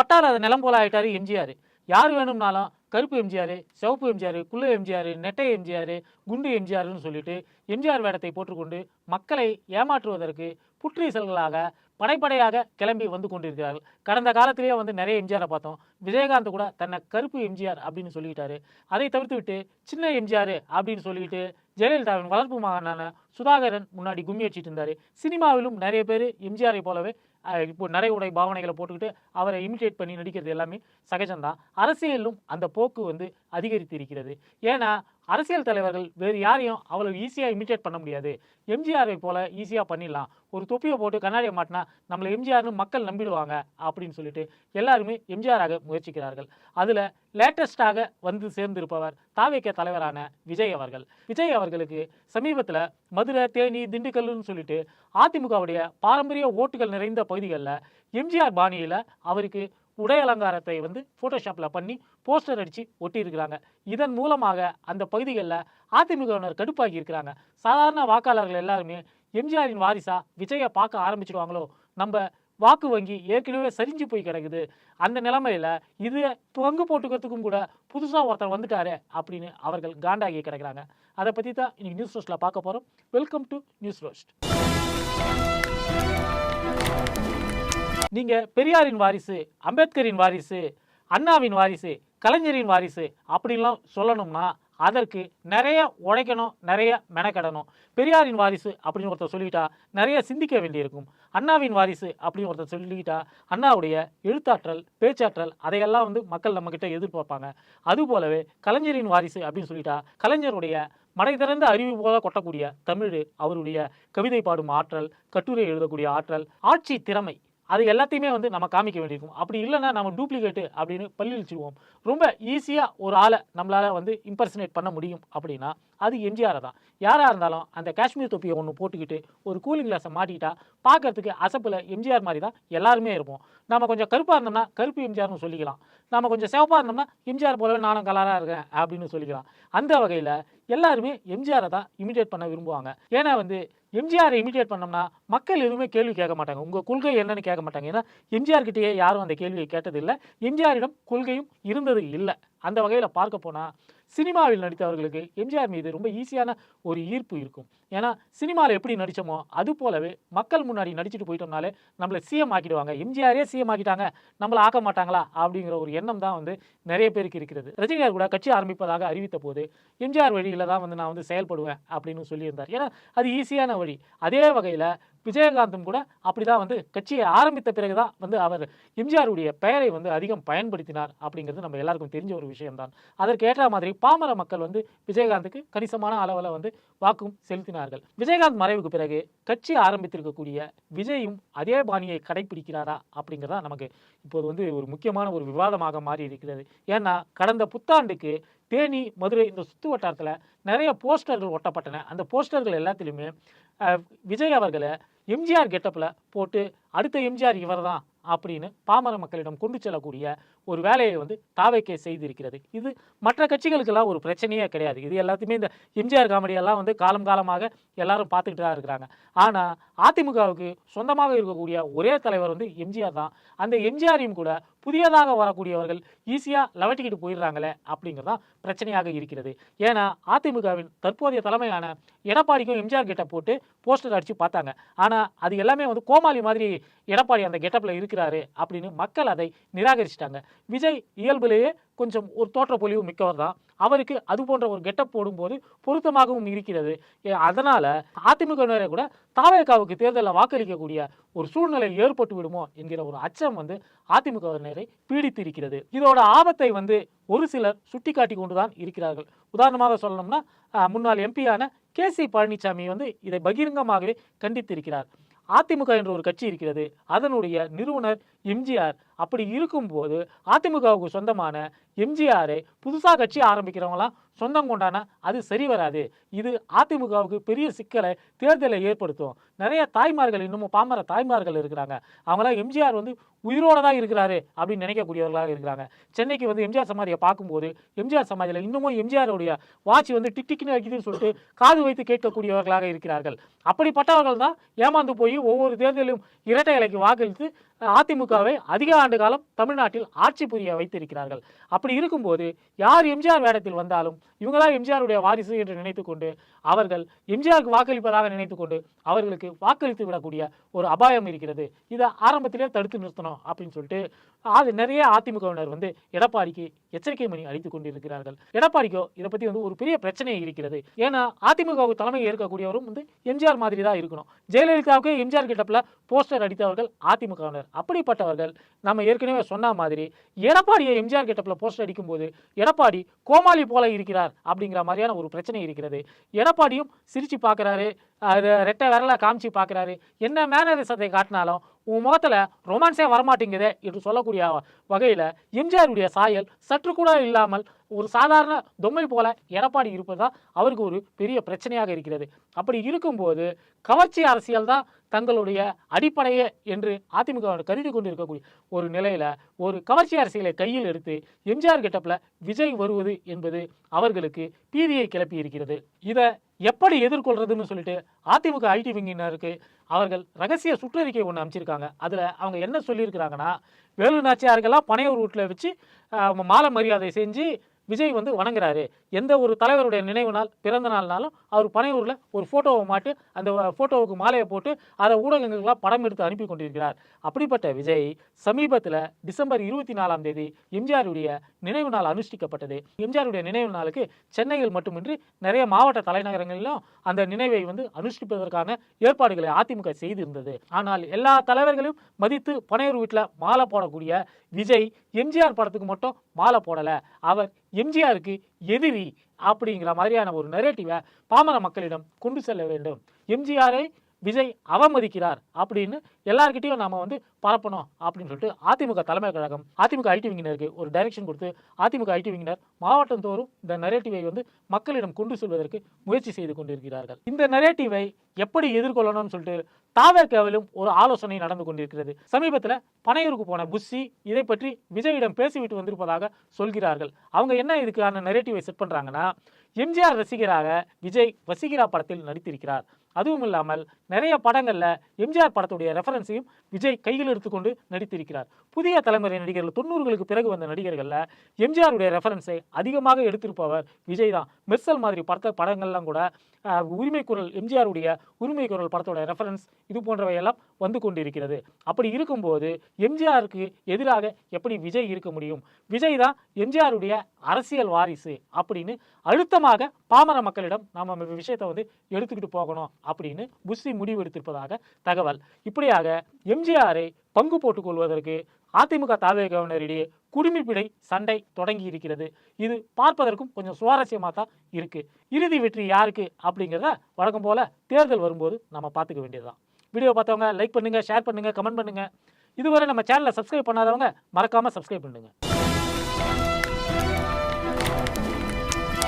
பட்டால அது நிலம் போல ஆயிட்டாரு எம்ஜிஆர். யார் வேணும்னாலும் கருப்பு எம்ஜிஆர் சிவப்பு எம்ஜிஆர் குள்ள எம்ஜிஆர் நெட்டை எம்ஜிஆர் குண்டு எம்ஜிஆர்னு சொல்லிட்டு எம்ஜிஆர் வேடத்தை போட்டுக்கொண்டு மக்களை ஏமாற்றுவதற்கு புற்றீசல்களாக படைப்படையாக கிளம்பி வந்து கொண்டிருக்கிறார்கள். கடந்த காலத்திலேயே வந்து நிறைய எம்ஜிஆரை பார்த்தோம். விஜயகாந்த் கூட தன்னை கருப்பு எம்ஜிஆர் அப்படின்னு சொல்லிக்கிட்டாரு. அதை தவிர்த்து விட்டு சின்ன எம்ஜிஆர் அப்படின்னு சொல்லிட்டு ஜெயலலிதாவின் வளர்ப்பு மகனான சுதாகரன் முன்னாடி கும்மி வச்சுட்டு இருந்தார். சினிமாவிலும் நிறைய பேர் எம்ஜிஆரை போலவே இப்போ நிறைய உடை பாவனைகளை போட்டுக்கிட்டு அவரை இமிட்டேட் பண்ணி நடிக்கிறது எல்லாமே சகஜம்தான். அரசியலும் அந்த போக்கு வந்து அதிகரித்து இருக்கிறது ஏன்னா அரசியல் தலைவர்கள் வேறு யாரையும் அவ்வளவு ஈஸியாக இமிட்டேட் பண்ண முடியாது. எம்ஜிஆரை போல ஈஸியாக பண்ணிடலாம். ஒரு தொப்பியை போட்டு கண்ணாடியை மாட்டினா நம்மளை எம்ஜிஆர்னு மக்கள் நம்பிடுவாங்க அப்படின்னு சொல்லிட்டு எல்லாருமே எம்ஜிஆராக முயற்சிக்கிறார்கள். அதில் லேட்டஸ்டாக வந்து சேர்ந்திருப்பவர் தாவேக்க தலைவரான விஜய் அவர்கள். விஜய் அவர்களுக்கு சமீபத்தில் மதுரை தேனி திண்டுக்கல்னு சொல்லிட்டு அதிமுகவுடைய பாரம்பரிய ஓட்டுகள் நிறைந்த பகுதிகளில் எம்ஜிஆர் பாணியில் அவருக்கு உடை அலங்காரத்தை வந்து ஃபோட்டோஷாப்பில் பண்ணி போஸ்டர் அடித்து ஒட்டியிருக்கிறாங்க. இதன் மூலமாக அந்த பகுதிகளில் அதிமுகவினர் கடுப்பாகி இருக்கிறாங்க. சாதாரண வாக்காளர்கள் எல்லாருமே எம்ஜிஆரின் வாரிசா விஜயை பார்க்க ஆரம்பிச்சிடுவாங்களோ நம்ம வாக்கு வங்கி ஏற்கனவே சரிஞ்சு போய் கிடக்குது. அந்த நிலைமையில் இது பங்கு போட்டுக்கிறதுக்கும் கூட புதுசாக ஒருத்தர் வந்துட்டாரு அப்படின்னு அவர்கள் காண்டாகி கிடக்குறாங்க. அதை பற்றி தான் இன்னைக்கு நியூஸ் ரோஸ்ட்டில் பார்க்க போகிறோம் வெல்கம் டு நியூஸ் ரோஸ்ட் நீங்க பெரியாரின் வாரிசு அம்பேத்கரின் வாரிசு அண்ணாவின் வாரிசு கலைஞரின் வாரிசு அப்படின்லாம் சொல்லணும்னா அதற்கு நிறைய உழைக்கணும் நிறைய மெனக்கெடணும். பெரியாரின் வாரிசு அப்படின்னு ஒருத்தர் சொல்லிக்கிட்டா நிறைய சிந்திக்க வேண்டியிருக்கும். அண்ணாவின் வாரிசு அப்படின்னு ஒருத்தர் சொல்லிக்கிட்டா அண்ணாவுடைய எழுத்தாற்றல் பேச்சாற்றல் அதையெல்லாம் வந்து மக்கள் நம்மக்கிட்ட எதிர்பார்ப்பாங்க. அதுபோலவே கலைஞரின் வாரிசு அப்படின்னு சொல்லிட்டா கலைஞருடைய மடை திறந்த அறிவு போல கொட்டக்கூடிய தமிழ் அவருடைய கவிதை பாடும் ஆற்றல் கட்டுரை எழுதக்கூடிய ஆற்றல் ஆட்சி திறமை அது எல்லாத்தையுமே வந்து நம்ம காமிக்க வேண்டியிருக்கும். அப்படி இல்லைன்னா நம்ம டூப்ளிகேட்டு அப்படின்னு பள்ளி வச்சுருவோம் ரொம்ப ஈஸியாக ஒரு ஆளை நம்மளால் வந்து இம்பர்சனேட் பண்ண முடியும் அப்படின்னா அது எம்ஜிஆரை தான். யாராக இருந்தாலும் அந்த காஷ்மீர் தொப்பியை ஒன்று போட்டுக்கிட்டு ஒரு கூலிங் கிளாஸை மாட்டிக்கிட்டா பார்க்குறதுக்கு அசப்பில் எம்ஜிஆர் மாதிரி தான் எல்லாருமே இருப்போம். நம்ம கொஞ்சம் கருப்பாக இருந்தோம்னா கருப்பு எம்ஜிஆர்னு சொல்லிக்கலாம். நம்ம கொஞ்சம் சிவப்பாக இருந்தோம்னா எம்ஜிஆர் போலவே நானும் கலராக இருக்கேன் அப்படின்னு சொல்லிக்கலாம். அந்த வகையில் எல்லாருமே எம்ஜிஆரை தான் இமிடேட் பண்ண விரும்புவாங்க. ஏன்னா வந்து எம்ஜிஆரை இமிடேட் பண்ணோம்னா மக்கள் எதுவுமே கேள்வி கேட்க மாட்டாங்க. உங்கள் கொள்கை என்னன்னு கேட்க மாட்டாங்க. ஏன்னா எம்ஜிஆர் கிட்டேயே யாரும் அந்த கேள்வியை கேட்டதில்லை. எம்ஜிஆரிடம் கொள்கையும் இருந்தது இல்லை. அந்த வகையில் பார்க்க போனால் சினிமாவில் நடித்தவர்களுக்கு எம்ஜிஆர் மீது ரொம்ப ஈஸியான ஒரு ஈர்ப்பு இருக்கும். ஏன்னா சினிமாவில் எப்படி நடித்தோமோ அது போலவே மக்கள் முன்னாடி நடிச்சுட்டு போயிட்டோம்னாலே நம்மளை சிஎம் ஆக்கிடுவாங்க. எம்ஜிஆரே சிஎம் ஆக்கிட்டாங்க. நம்மளை ஆக்க மாட்டாங்களா? அப்படிங்கிற ஒரு எண்ணம் தான் வந்து நிறைய பேருக்கு இருக்கிறது. ரஜினிகார் கூட கட்சி ஆரம்பிப்பதாக அறிவித்த போது எம்ஜிஆர் வழியில் தான் வந்து நான் வந்து செயல்படுவேன் அப்படின்னு சொல்லியிருந்தார். ஏன்னா அது ஈஸியான வழி. அதே வகையில் விஜயகாந்தும் கூட அப்படிதான் வந்து கட்சியை ஆரம்பித்த பிறகு தான் வந்து அவர் எம்ஜிஆருடைய பெயரை வந்து அதிகம் பயன்படுத்தினார் அப்படிங்கிறது நம்ம எல்லாருக்கும் தெரிஞ்ச ஒரு விஷயம்தான். அதற்கு ஏற்ற மாதிரி பாமர மக்கள் வந்து விஜயகாந்துக்கு கணிசமான அளவில் வந்து வாக்கும் செலுத்தினார்கள். விஜயகாந்த் மறைவுக்கு பிறகு கட்சி ஆரம்பித்திருக்கக்கூடிய விஜயும் அதே பாணியை கடைபிடிக்கிறாரா அப்படிங்கிறதா நமக்கு இப்போது வந்து ஒரு முக்கியமான ஒரு விவாதமாக மாறி இருக்கிறது. ஏன்னா கடந்த புத்தாண்டுக்கு தேனி மதுரை இந்த சுற்று வட்டாரத்தில் நிறைய போஸ்டர்கள் ஒட்டப்பட்டன. அந்த போஸ்டர்கள் எல்லாத்துலேயுமே விஜய் அவர்களை எம்ஜிஆர் கெட்டப்பில் போட்டு அடுத்த எம்ஜிஆர் இவர் தான் அப்படின்னு பாமர மக்களிடம் கொண்டு செல்லக்கூடிய ஒரு வேலையை வந்து தாவைக்கே செய்திருக்கிறது. இது மற்ற கட்சிகளுக்கெல்லாம் ஒரு பிரச்சனையே கிடையாது. இது எல்லாத்தையுமே இந்த எம்ஜிஆர் காமெடியெல்லாம் வந்து காலம் காலமாக எல்லாரும் பார்த்துக்கிட்டு தான் இருக்கிறாங்க. ஆனால் அதிமுகவுக்கு சொந்தமாக இருக்கக்கூடிய ஒரே தலைவர் வந்து எம்ஜிஆர் தான். அந்த எம்ஜிஆரையும் கூட புதியதாக வரக்கூடியவர்கள் ஈஸியாக லவட்டிக்கிட்டு போயிடுறாங்களே அப்படிங்கிறது தான் பிரச்சனையாக இருக்கிறது. ஏன்னா அதிமுகவின் தற்போதைய தலைமையான எடப்பாடிக்கும் எம்ஜிஆர் கெட்டப் போட்டு போஸ்டர் அடித்து பார்த்தாங்க. ஆனால் அது எல்லாமே வந்து கோமாளி மாதிரி எடப்பாடி அந்த கெட்டப்பில் செய்கிறாரு அப்படின்னு மக்கள் அதை நிராகரிச்சிட்டாங்க. விஜய் இயல்பிலேயே கொஞ்சம் ஒரு தோற்ற பொலிவு மிக்கவர் தான். அவருக்கு அது போன்ற ஒரு கெட்டப் போடும்போது பொருத்தமாகவும் இருக்கிறது. அதனால் அதிமுகவினரை கூட தாவேகாவுக்கு தேர்தலில் வாக்களிக்கக்கூடிய ஒரு சூழ்நிலை ஏற்பட்டு விடுமோ என்கிற ஒரு அச்சம் வந்து அதிமுகவினரை பீடித்திருக்கிறது. இதோட ஆபத்தை வந்து ஒரு சிலர் சுட்டிக்காட்டி கொண்டுதான் இருக்கிறார்கள். உதாரணமாக சொல்லணும்னா முன்னாள் எம்பியான கே சி பழனிசாமி வந்து இதை பகிரங்கமாகவே கண்டித்திருக்கிறார். அதிமுக என்ற ஒரு கட்சி இருக்கிறது. அதனுடைய நிறுவனர் எம்ஜிஆர் அப்படி இருக்கும்போது அதிமுகவுக்கு சொந்தமான எம்ஜிஆரை புதுசாக கட்சி ஆரம்பிக்கிறவங்களாம் சொந்தம் கொண்டானா அது சரி வராது. இது அதிமுகவுக்கு பெரிய சிக்கலை தேர்தலை ஏற்படுத்தும். நிறைய தாய்மார்கள் இன்னமும் பாமர தாய்மார்கள் இருக்கிறாங்க. அவங்களாம் எம்ஜிஆர் வந்து உயிரோட தான் இருக்கிறாரு அப்படின்னு நினைக்கக்கூடியவர்களாக இருக்கிறாங்க. சென்னைக்கு வந்து எம்ஜிஆர் சமாதியை பார்க்கும்போது எம்ஜிஆர் சமாதியில் இன்னமும் எம்ஜிஆருடைய வாட்ச் வந்து டிக் டிக்னு வைக்குதுன்னு சொல்லிட்டு காது வைத்து கேட்கக்கூடியவர்களாக இருக்கிறார்கள். அப்படிப்பட்டவர்கள் தான் ஏமாந்து போய் ஒவ்வொரு தேர்தலிலும் இரட்டை இலைக்கு வாக்களித்து அதிமுகவை அதிக ஆண்டு காலம் தமிழ்நாட்டில் ஆட்சி புரிய வைத்திருக்கிறார்கள். அப்படி இருக்கும்போது யார் எம்ஜிஆர் வேடத்தில் வந்தாலும் இவங்க தான் எம்ஜிஆருடைய வாரிசு என்று நினைத்துக்கொண்டு அவர்கள் எம்ஜிஆருக்கு வாக்களிப்பதாக நினைத்துக்கொண்டு அவர்களுக்கு வாக்களித்து விடக்கூடிய ஒரு அபாயம் இருக்கிறது. இதை ஆரம்பத்திலே தடுத்து நிறுத்தணும் அப்படின்னு சொல்லிட்டு அது நிறைய அதிமுகவினர் வந்து எடப்பாடிக்கு எச்சரிக்கை மணி அடித்துக் கொண்டிருக்கிறார்கள். எடப்பாடிக்கோ இதை பற்றி வந்து ஒரு பெரிய பிரச்சனை இருக்கிறது. ஏன்னா அதிமுக தலைமை ஏற்கக்கூடியவரும் வந்து எம்ஜிஆர் மாதிரி தான் இருக்கணும். ஜெயலலிதாவுக்கு எம்ஜிஆர் கிட்டப்பில் போஸ்டர் அடித்தவர்கள் அதிமுகவினர். அப்படிப்பட்டவர்கள் நம்ம ஏற்கனவே சொன்ன மாதிரி எடப்பாடியை எம்ஜிஆர் கிட்டப்பில் போஸ்டர் அடிக்கும்போது எடப்பாடி கோமாளி போல இருக்கிறார் அப்படிங்கிற மாதிரியான ஒரு பிரச்சனை இருக்கிறது. எடப்பாடியும் சிரித்து பார்க்குறாரு அது ரெட்டை விரலை காமிச்சு பார்க்குறாரு. என்ன மேனரிசத்தை காட்டினாலும் உன் முகத்தில் ரொமான்ஸே வரமாட்டேங்குதே என்று சொல்லக்கூடிய வகையில் எம்ஜிஆருடைய சாயல் சற்று கூட இல்லாமல் ஒரு சாதாரண தொம்மை போல எடப்பாடி இருப்பது அவருக்கு ஒரு பெரிய பிரச்சனையாக இருக்கிறது. அப்படி இருக்கும்போது கவர்ச்சி அரசியல் தான் தங்களுடைய அடிப்படையே என்று அதிமுக கருதி கொண்டிருக்கக்கூடிய ஒரு நிலையில் ஒரு கவர்ச்சி அரசியலை கையில் எடுத்து எம்ஜிஆர் கெட்டப்பில் விஜய் வருவது என்பது அவர்களுக்கு பீதியை கிளப்பி இருக்கிறது. இதை எப்படி எதிர்கொள்றதுன்னு சொல்லிட்டு அதிமுக ஐடி விங்கினருக்கு அவர்கள் ரகசிய சுற்றறிக்கை ஒன்று அமைச்சிருக்காங்க அதில் அவங்க என்ன சொல்லியிருக்கிறாங்கன்னா வேலு நாச்சியாருக்கெல்லாம் பனையூர் வீட்டில் வச்சு மாலை மரியாதை செஞ்சு விஜய் வந்து வணங்குறாரு. எந்த ஒரு தலைவருடைய நினைவு நாள் பிறந்த நாள்னாலும் அவர் பனையூரில் ஒரு ஃபோட்டோவை மாட்டு அந்த ஃபோட்டோவுக்கு மாலையை போட்டு அதை ஊடகங்களுக்கெல்லாம் படம் எடுத்து அனுப்பி கொண்டிருக்கிறார் அப்படிப்பட்ட விஜய் சமீபத்தில் டிசம்பர் இருபத்தி நாலாம் தேதி எம்ஜிஆருடைய நினைவு நாள் அனுஷ்டிக்கப்பட்டது. எம்ஜிஆருடைய நினைவு நாளுக்கு சென்னையில் மட்டுமின்றி நிறைய மாவட்ட தலைநகரங்களிலும் அந்த நினைவை வந்து அனுஷ்டிப்பதற்கான ஏற்பாடுகளை அதிமுக செய்திருந்தது. ஆனால் எல்லா தலைவர்களையும் மதித்து பனையூர் வீட்டில் மாலை போடக்கூடிய விஜய் எம்ஜிஆர் படத்துக்கு மட்டும் மாலை போடலை. அவர் எம்ஜிஆருக்கு எதிரி அப்படிங்கிற மாதிரியான ஒரு நெரேட்டிவை பாமர மக்களிடம் கொண்டு செல்ல வேண்டும். எம்ஜிஆரை விஜய் அவமதிக்கிறார் அப்படின்னு எல்லார்கிட்டையும் நாம வந்து பரப்பணும் அப்படின்னு சொல்லிட்டு அதிமுக தலைமை கழகம் அதிமுக ஐடி விங்கினருக்கு ஒரு டைரக்ஷன் கொடுத்து அதிமுக ஐடி விங்கினர் மாவட்டம் தோறும் இந்த நரேட்டிவை வந்து மக்களிடம் கொண்டு செல்வதற்கு முயற்சி செய்து கொண்டிருக்கிறார்கள். இந்த நரேட்டிவை எப்படி எதிர்கொள்ளணும்னு சொல்லிட்டு தாவேக்காவிலும் ஒரு ஆலோசனை நடந்து கொண்டிருக்கிறது. சமீபத்தில் பனையூருக்கு போன புஷி இதை பற்றி விஜயிடம் பேசிவிட்டு வந்திருப்பதாக சொல்கிறார்கள். அவங்க என்ன இதுக்கான நரேட்டிவை செட் பண்ணுறாங்கன்னா எம்ஜிஆர் ரசிகராக விஜய் வசிகரா படத்தில் நடித்திருக்கிறார். அதுவும் இல்லாமல் நிறைய படங்களில் எம்ஜிஆர் படத்துடைய ரெஃபரன்ஸையும் விஜய் கையில் எடுத்துக்கொண்டு நடித்திருக்கிறார். புதிய தலைமுறை நடிகர்கள் தொண்ணூறுகளுக்கு பிறகு வந்த நடிகர்களில் எம்ஜிஆருடைய ரெஃபரன்ஸை அதிகமாக எடுத்திருப்பவர் விஜய் தான். மெர்சல் மாதிரி படத்த படங்கள்லாம் கூட உரிமை குரல் எம்ஜிஆருடைய உரிமை குரல் படத்தோட ரெஃபரன்ஸ் இது போன்றவையெல்லாம் வந்து கொண்டிருக்கிறது. அப்படி இருக்கும்போது எம்ஜிஆருக்கு எதிராக எப்படி விஜய் இருக்க முடியும்? விஜய் தான் எம்ஜிஆருடைய அரசியல் வாரிசு அப்படின்னு அழுத்தமாக பாமர மக்களிடம் நாம் விஷயத்தை வந்து எடுத்துக்கிட்டு போகணும் அப்படின்னு புஷி முடிவு எடுத்திருப்பதாக தகவல். இப்படியாக எம்ஜிஆரை பங்கு போட்டுக் கொள்வதற்கு அதிமுக தாவே கவர்னரிடையே குடிமிப்பிடை சண்டை தொடங்கி இருக்கிறது. இது பார்ப்பதற்கும் கொஞ்சம் சுவாரஸ்யமாக தான் இருக்குது இறுதி வெற்றி யாருக்கு அப்படிங்கிறத வழக்கம் போல் தேர்தல் வரும்போது நம்ம பார்த்துக்க வேண்டியதுதான். வீடியோ பார்த்தவங்க லைக் பண்ணுங்கள் ஷேர் பண்ணுங்கள் கமெண்ட் பண்ணுங்கள் இதுவரை நம்ம சேனலை சப்ஸ்கிரைப் பண்ணாதவங்க மறக்காமல் சப்ஸ்கிரைப் பண்ணுங்க